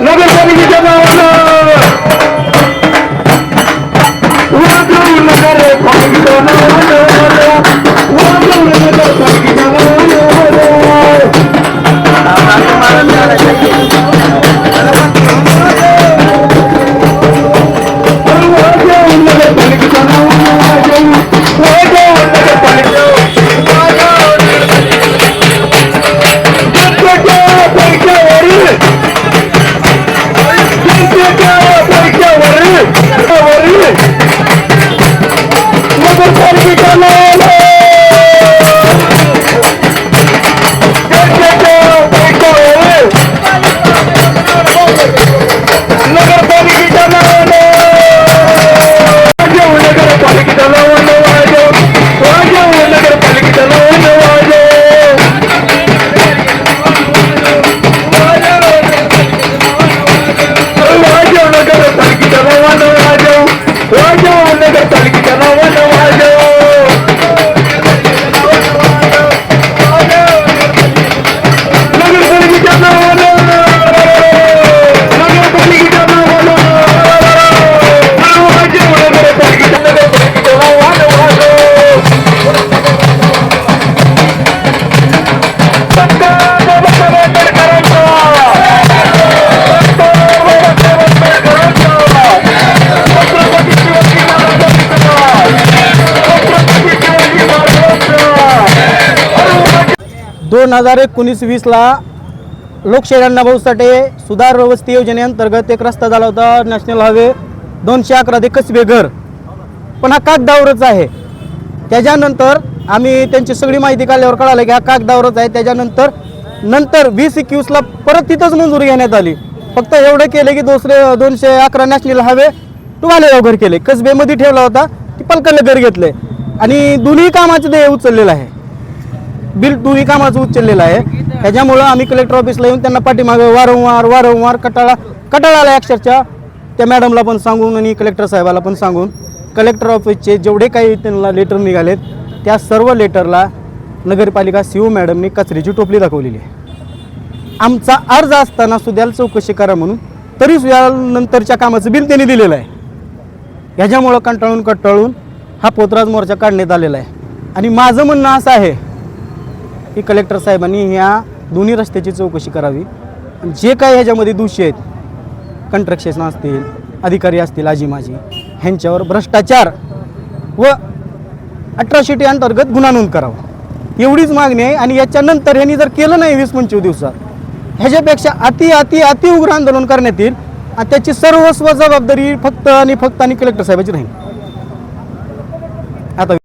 नगरपालिकेच्या नावानं वाटून नगर दोन हजार एकोणीस वीसला लोकशाही अण्णाभाऊ साठे सुधार वस्ती योजनेअंतर्गत एक रस्ता झाला होता नॅशनल हायवे दोनशे अकरा ते कसबे घर. पण हा कागदावरच आहे. त्याच्यानंतर आम्ही त्यांची सगळी माहिती काढल्यावर कळालं की हा कागदावरच आहे. त्याच्यानंतर नंतर वीस एकवीसला परत तिथंच मंजुरी घेण्यात आली. फक्त एवढं केलं की दुसरे दोनशे अकरा नॅशनल हायवे टू घर केले. कसबेमध्ये ठेवला होता ती पलकडलं घर घेतले आणि दोन्ही कामाचं देय उचललेलं आहे. बिल दोन्ही कामाचं उचललेलं आहे. त्याच्यामुळं आम्ही कलेक्टर ऑफिसला येऊन त्यांना पाठीमागं वारंवार वारंवार कटाळा कटाळा आला अक्षरशः त्या मॅडमला पण सांगून आणि कलेक्टर साहेबाला पण सांगून कलेक्टर ऑफिसचे जेवढे काही त्यांना लेटर निघालेत त्या सर्व लेटरला नगरपालिका सी ओ मॅडमने कचऱ्याची टोपली दाखवलेली आहे. आमचा अर्ज असताना सुद्याल चौकशी करा म्हणून तरी सुद्धा नंतरच्या कामाचं बिल त्यांनी दिलेलं आहे. ह्याच्यामुळं कंटाळून कंटाळून हा पोतराज मोर्चा काढण्यात आलेला आहे. आणि माझं म्हणणं असं आहे की कलेक्टर साहेबांनी ह्या दोन्ही रस्त्याची चौकशी करावी. जे काही ह्याच्यामध्ये दोषी आहेत कंट्रक्शन असतील अधिकारी असतील आजी माझी ह्यांच्यावर भ्रष्टाचार व अट्रॉसिटी अंतर्गत गुन्हा नोंद करावा. एवढीच मागणी आहे आणि याच्यानंतर ह्यांनी जर केलं नाही वीस पंचवीस दिवसात ह्याच्यापेक्षा अति अति अति उग्र आंदोलन करण्यात येईल आणि त्याची सर्वस्व जबाबदारी फक्त आणि फक्त आणि कलेक्टर साहेबाची राहील. आता